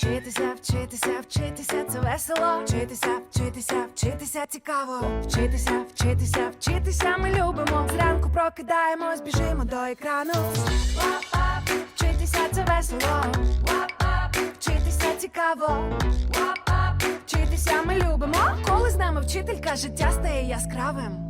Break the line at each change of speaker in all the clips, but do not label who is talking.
Вчитися, вчитися, вчитися, це весело. Вчитися, вчитися, вчитися цікаво. Вчитися, вчитися, вчитися ми любимо. Зранку прокидаємось, біжимо до екрану. Вчитися, це весело. Вчитися цікаво. Вчитися ми любимо. Коли з нами вчителька, життя стає яскравим.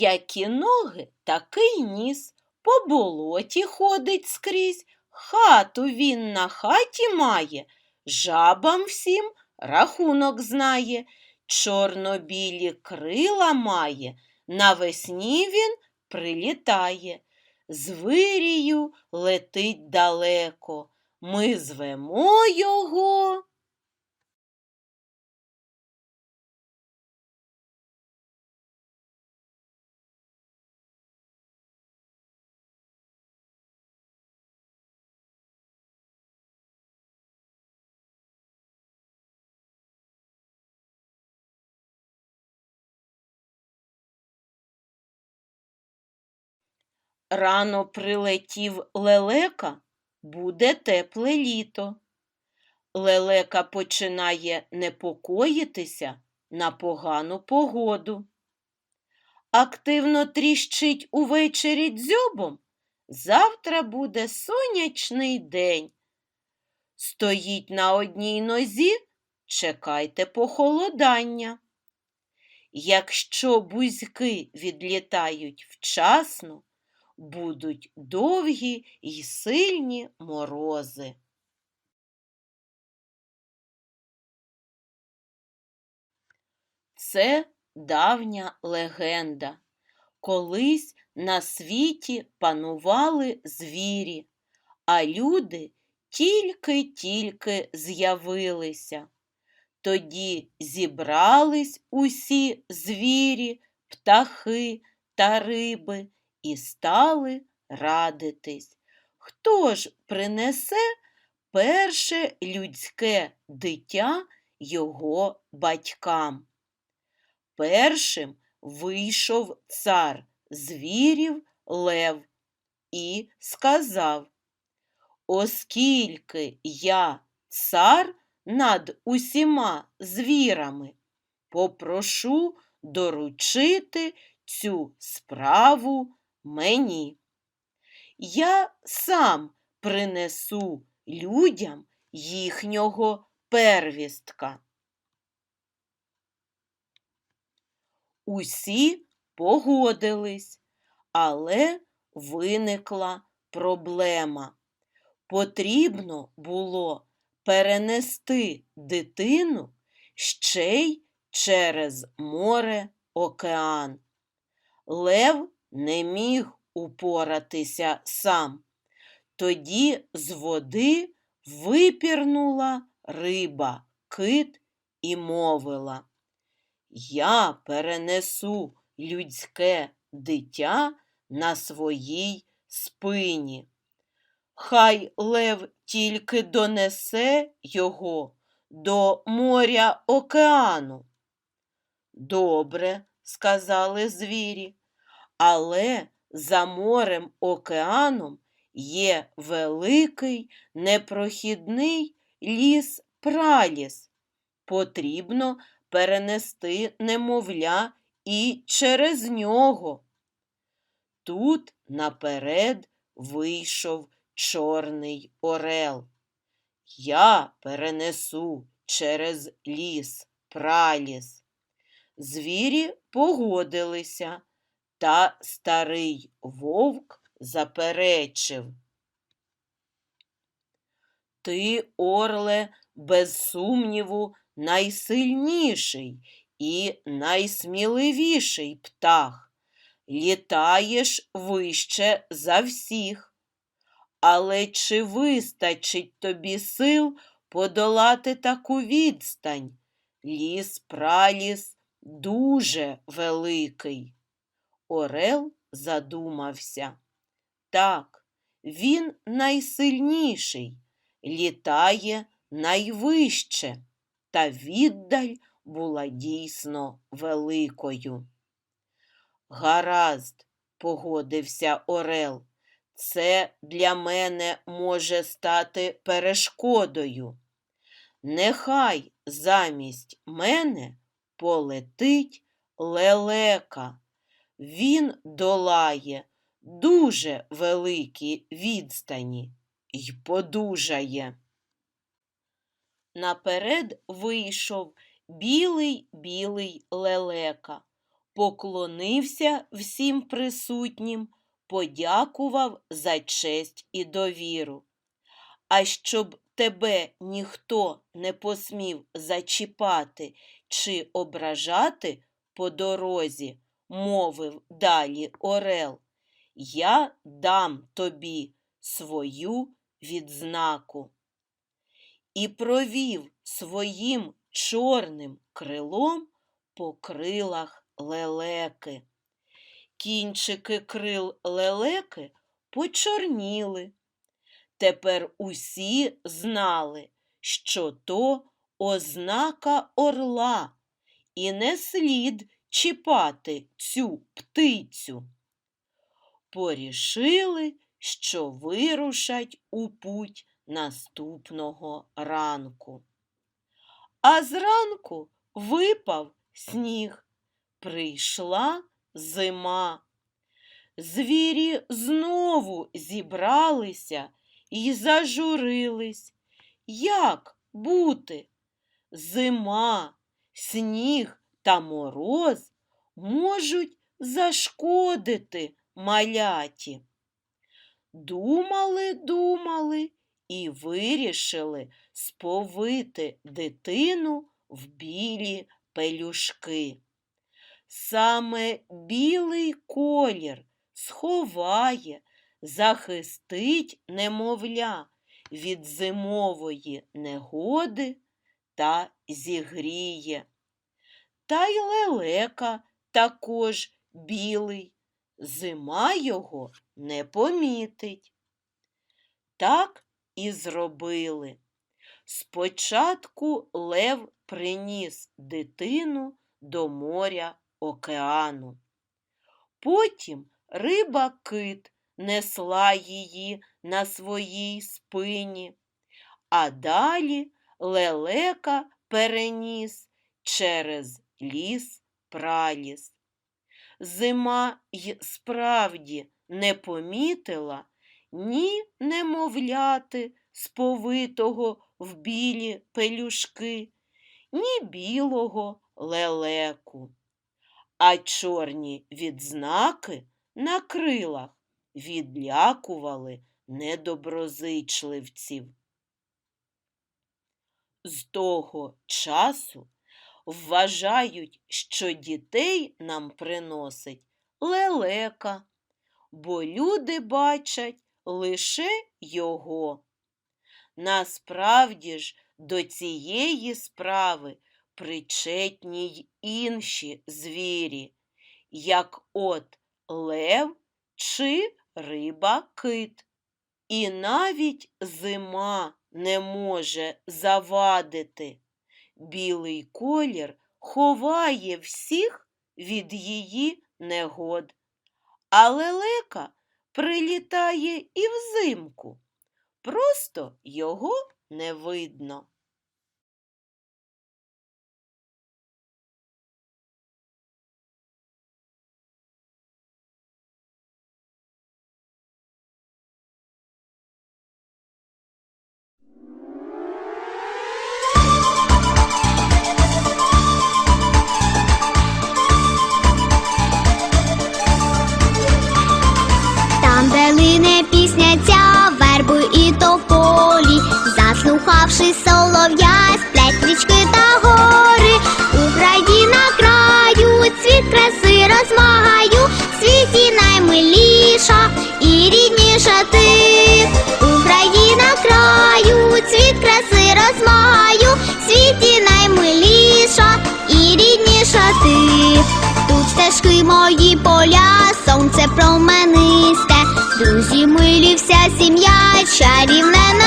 Які ноги, такий ніс. По болоті ходить скрізь, хату він на хаті має, жабам всім рахунок знає, чорно-білі крила має, навесні він прилітає. З вирію летить далеко, ми звемо його. Рано прилетів лелека, буде тепле літо. Лелека починає непокоїтися на погану погоду. Активно тріщить увечері дзьобом. Завтра буде сонячний день. Стоїть на одній нозі, чекайте похолодання. Якщо бузьки відлітають вчасно, будуть довгі й сильні морози. Це давня легенда. Колись на світі панували звірі, а люди тільки-тільки з'явилися. Тоді зібрались усі звірі, птахи та риби і стали радитись. Хто ж принесе перше людське дитя його батькам? Першим вийшов цар звірів Лев і сказав, Оскільки я цар над усіма звірами, попрошу доручити цю справу мені. Я сам принесу людям їхнього первістка. Усі погодились, але виникла проблема. Потрібно було перенести дитину ще й через море океан. Лев не міг упоратися сам. Тоді з води випірнула риба, кит і мовила. Я перенесу людське дитя на своїй спині. Хай лев тільки донесе його до моря океану. Добре, сказали звірі, але за морем океаном є великий непрохідний ліс праліс. Потрібно перенести немовля і через нього. Тут наперед вийшов Чорний орел. Я перенесу через ліс праліс. Звірі погодилися, та старий вовк заперечив. Ти, орле, без сумніву, найсильніший і найсміливіший птах. Літаєш вище за всіх. Але чи вистачить тобі сил подолати таку відстань? Ліс праліс дуже великий. Орел задумався. Так, він найсильніший, літає найвище, та віддаль була дійсно великою. Гаразд, погодився Орел. Це для мене може стати перешкодою. Нехай замість мене полетить лелека. Він долає дуже великі відстані й подужає. Наперед вийшов білий білий лелека, поклонився всім присутнім, подякував за честь і довіру. А щоб тебе ніхто не посмів зачіпати чи ображати по дорозі, мовив далі Орел, я дам тобі свою відзнаку. І провів своїм чорним крилом по крилах лелеки. Кінчики крил лелеки почорніли. Тепер усі знали, що то ознака орла, і не слід чіпати цю птицю. Порішили, що вирушать у путь наступного ранку. А зранку випав сніг, прийшла зима. Звірі знову зібралися і зажурились. Як бути? Зима, сніг та мороз можуть зашкодити маляті. Думали, думали і вирішили сповити дитину в білі пелюшки. Саме білий колір сховає, захистить немовля від зимової негоди та зігріє. Та й лелека також білий, зима його не помітить. Так і зробили. Спочатку лев приніс дитину до моря океану. Потім риба кит несла її на своїй спині, а далі лелека переніс через ліс праліс. Зима й справді не помітила ні немовляти, сповитого в білі пелюшки, ні білого лелеку. А чорні відзнаки на крилах відлякували недоброзичливців. З того часу вважають, що дітей нам приносить лелека, бо люди бачать лише його. Насправді ж до цієї справи причетні й інші звірі, як от лев чи риба кит. І навіть зима не може завадити. Білий колір ховає всіх від її негод. А лелека прилітає і взимку. Просто його не видно.
Заслухавши солов'я, сплять річки та гори, Україна краю, цвіт краси розмагаю, в світі наймиліша і рідніша ти. Україна краю, цвіт краси розмагаю, в світі наймиліша і рідніша ти. Тут стежки мої поля, сонце променисте, друзі милі, вся сім'я, чарівне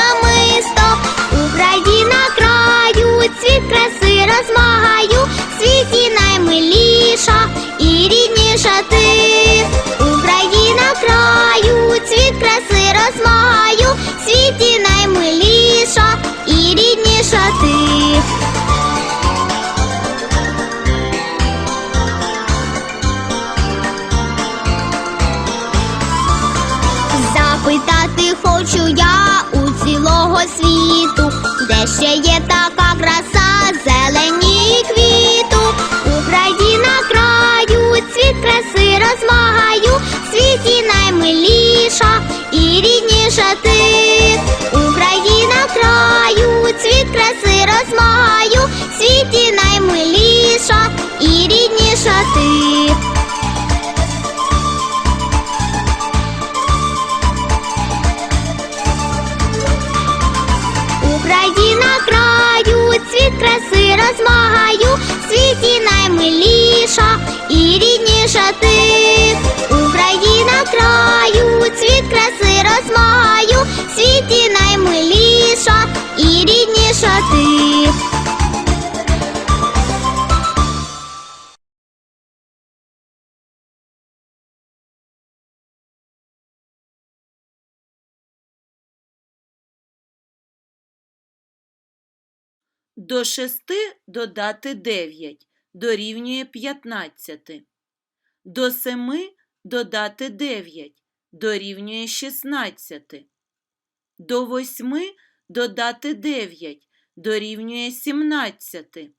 Yeye. Краю,
До шести додати дев'ять дорівнює п'ятнадцяти. До семи додати дев'ять дорівнює шістнадцяти. До восьми додати дев'ять дорівнює сімнадцяти.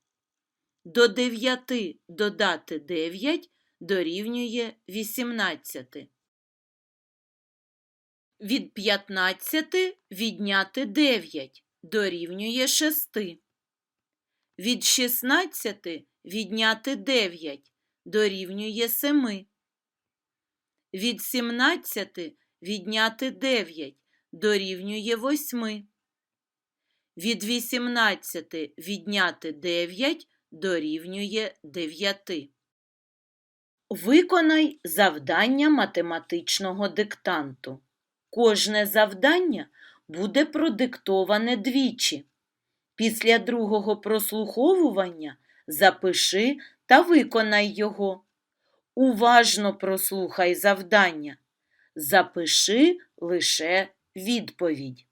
До дев'яти додати дев'ять дорівнює вісімнадцяти. Від п'ятнадцяти відняти дев'ять дорівнює шести. Від 16 відняти 9 дорівнює 7. Від 17 відняти 9 дорівнює 8. Від 18 відняти 9 дорівнює 9. Виконай завдання математичного диктанту. Кожне завдання буде продиктоване двічі. Після другого прослуховування запиши та виконай його. Уважно прослухай завдання. Запиши лише відповідь.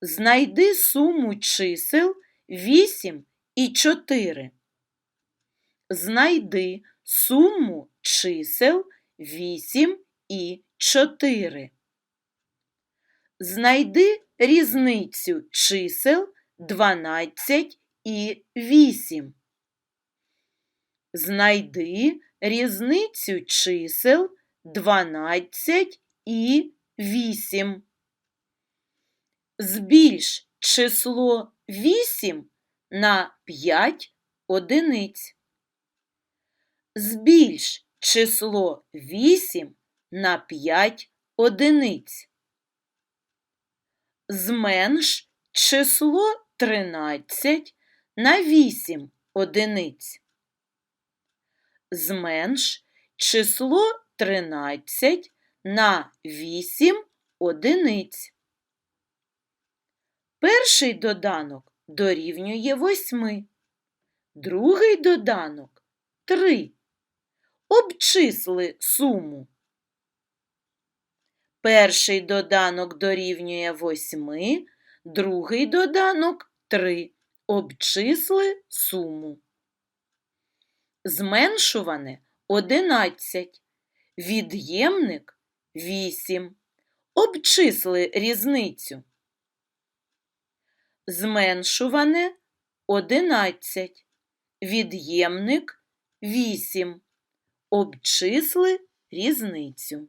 Знайди суму чисел 8 і 4. Знайди суму чисел 8 і 4. Знайди різницю чисел 12 і 8. Знайди різницю чисел 12 і 8. Збільш число 8 на 5 одиниць. Збільш число 8 на 5 одиниць. Зменш число 13 на 8 одиниць. Зменш число 13 на 8 одиниць. Перший доданок дорівнює 8. Другий доданок 3. Обчисли суму. Перший доданок дорівнює 8, другий доданок 3. Обчисли суму. Зменшуване 11. Від'ємник 8. Обчисли різницю. Зменшуване 11. Від'ємник 8. Обчисли різницю.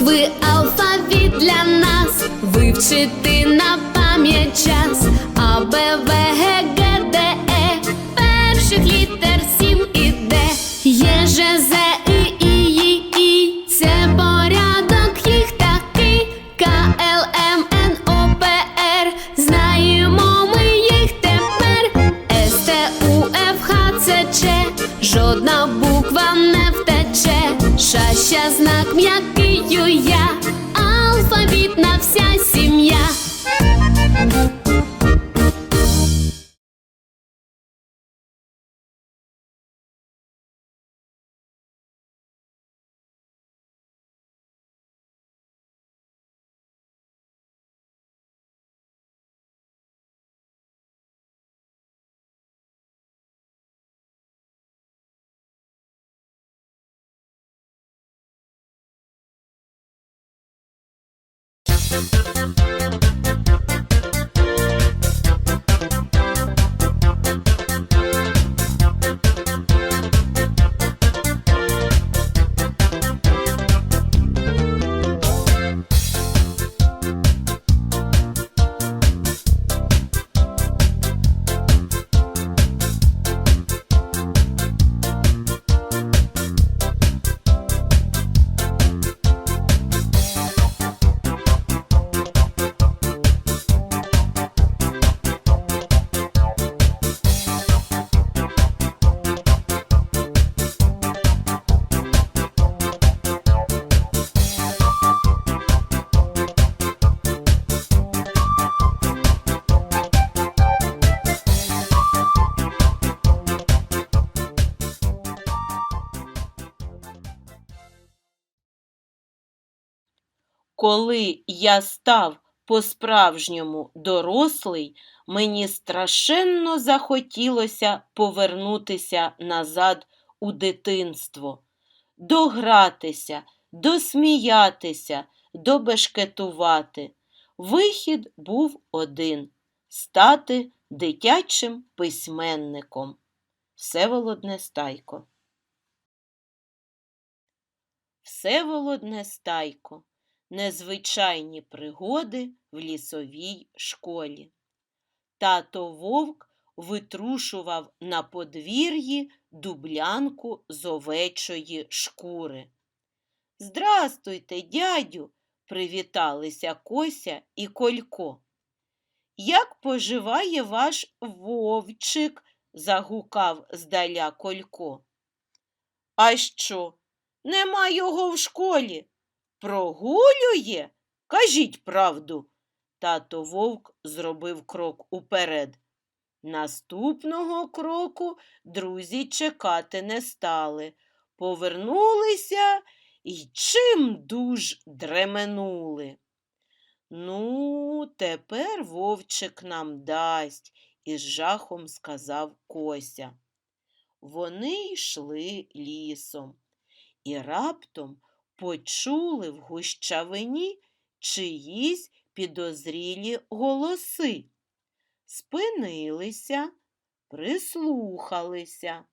Букви алфавіт для нас. Вивчити на пам'ять час. А, Б, В, Г, Г, Д, Е. Перших літер сім і Д. Є, Ж, З, І, І, І, І. Це порядок їх такий. К, Л, М, Н, О, П, Р. Знаємо ми їх тепер. С, Т, У, Ф, Х, Ц, Ч. Жодна буква не втече. Ша, ща, знак м'який Thank you.
Коли я став по-справжньому дорослий, мені страшенно захотілося повернутися назад у дитинство, догратися, досміятися, добешкетувати. Вихід був один стати дитячим письменником. Всеволод Нестайко. Всеволод Нестайко. Незвичайні пригоди в лісовій школі. Тато вовк витрушував на подвір'ї дублянку з овечої шкури. Здрастуйте, дядю, привіталися Кося і Колько. Як поживає ваш вовчик? загукав здаля Колько. А що? Нема його в школі. Прогулює? Кажіть правду. Тато вовк зробив крок уперед. Наступного кроку друзі чекати не стали. Повернулися і чим дуж дременули. Ну, тепер вовчик нам дасть, із жахом сказав Кося. Вони йшли лісом і раптом почули в гущавині чиїсь підозрілі голоси. Спинилися, прислухалися.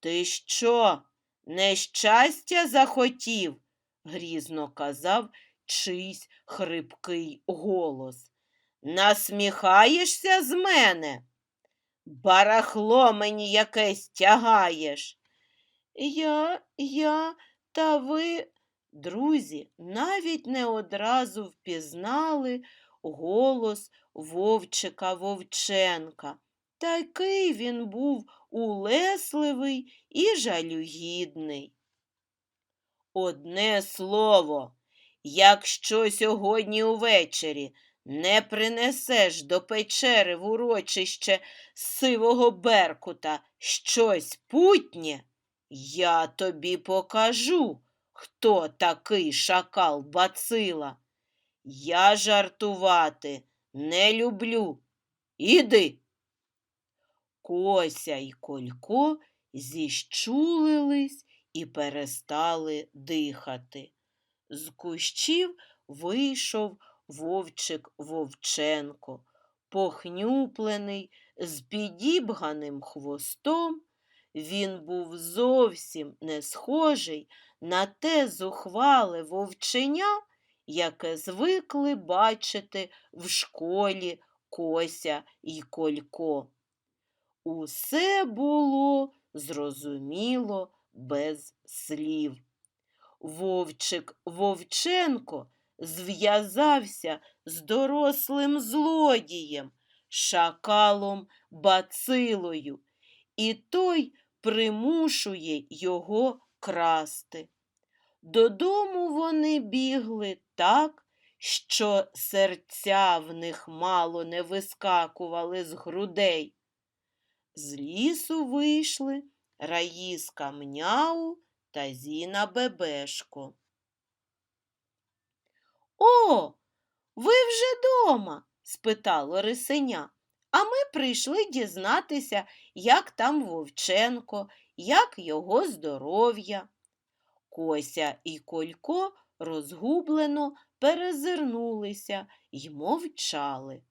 Ти що, нещастя захотів? грізно казав чийсь хрипкий голос. Насміхаєшся з мене? Барахло мені якесь тягаєш. Я, я, та ви, друзі, навіть не одразу впізнали голос вовчика Вовченка. Такий він був улесливий і жалюгідний. Одне слово, якщо сьогодні увечері не принесеш до печери в урочище сивого беркута щось путнє, я тобі покажу, хто такий шакал бацила. Я жартувати не люблю. Іди. Кося й Колько зіщулились і перестали дихати. З кущів вийшов вовчик Вовченко, похнюплений, з підібганим хвостом. Він був зовсім не схожий на те зухвале вовченя, яке звикли бачити в школі Кося й Колько. Усе було зрозуміло без слів. Вовчик Вовченко зв'язався з дорослим злодієм, шакалом бацилою, і той примушує його красти. Додому вони бігли так, що серця в них мало не вискакували з грудей. З лісу вийшли Раїска Мняу та Зіна Бебешко. О, ви вже дома? спитало рисеня. А ми прийшли дізнатися, як там Вовченко, як його здоров'я. Кося і Колько розгублено перезирнулися й мовчали.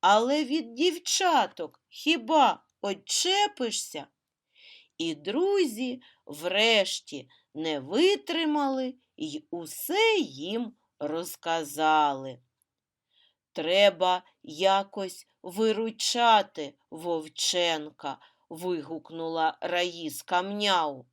Але від дівчаток хіба очепишся? І друзі врешті не витримали й усе їм розказали. Треба якось виручати Вовченка, вигукнула Раїска Мняу.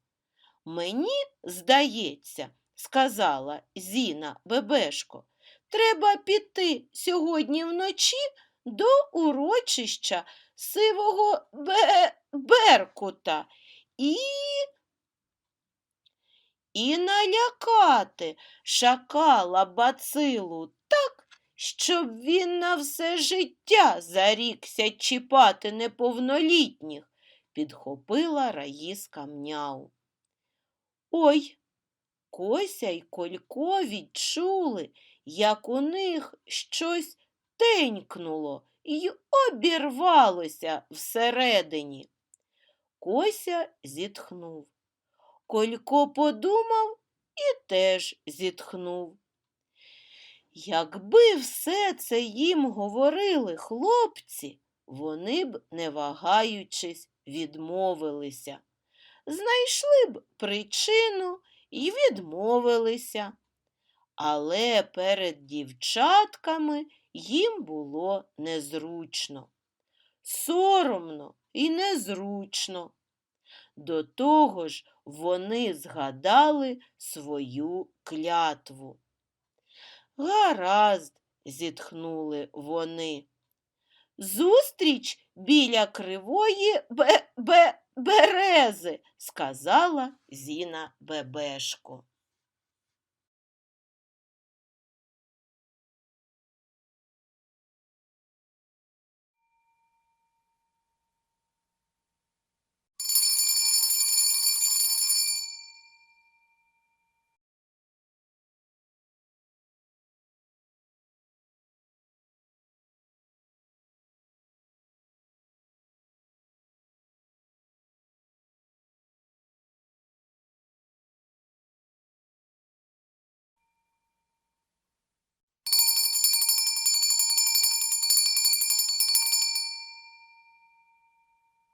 Мені здається, сказала Зіна Бебешко, треба піти сьогодні вночі до урочища сивого бе... Беркута і... і налякати шакала бацилу щоб він на все життя зарікся чіпати неповнолітніх, підхопила Раїска Мняу. Ой, Кося й Колько відчули, як у них щось тенькнуло й обірвалося всередині. Кося зітхнув. Колько подумав і теж зітхнув. Якби все це їм говорили хлопці, вони б, не вагаючись, відмовилися. Знайшли б причину і відмовилися. Але перед дівчатками їм було незручно, соромно і незручно. До того ж вони згадали свою клятву. Гаразд, зітхнули вони. Зустріч біля кривої бе бе берези, сказала Зіна Бебешко.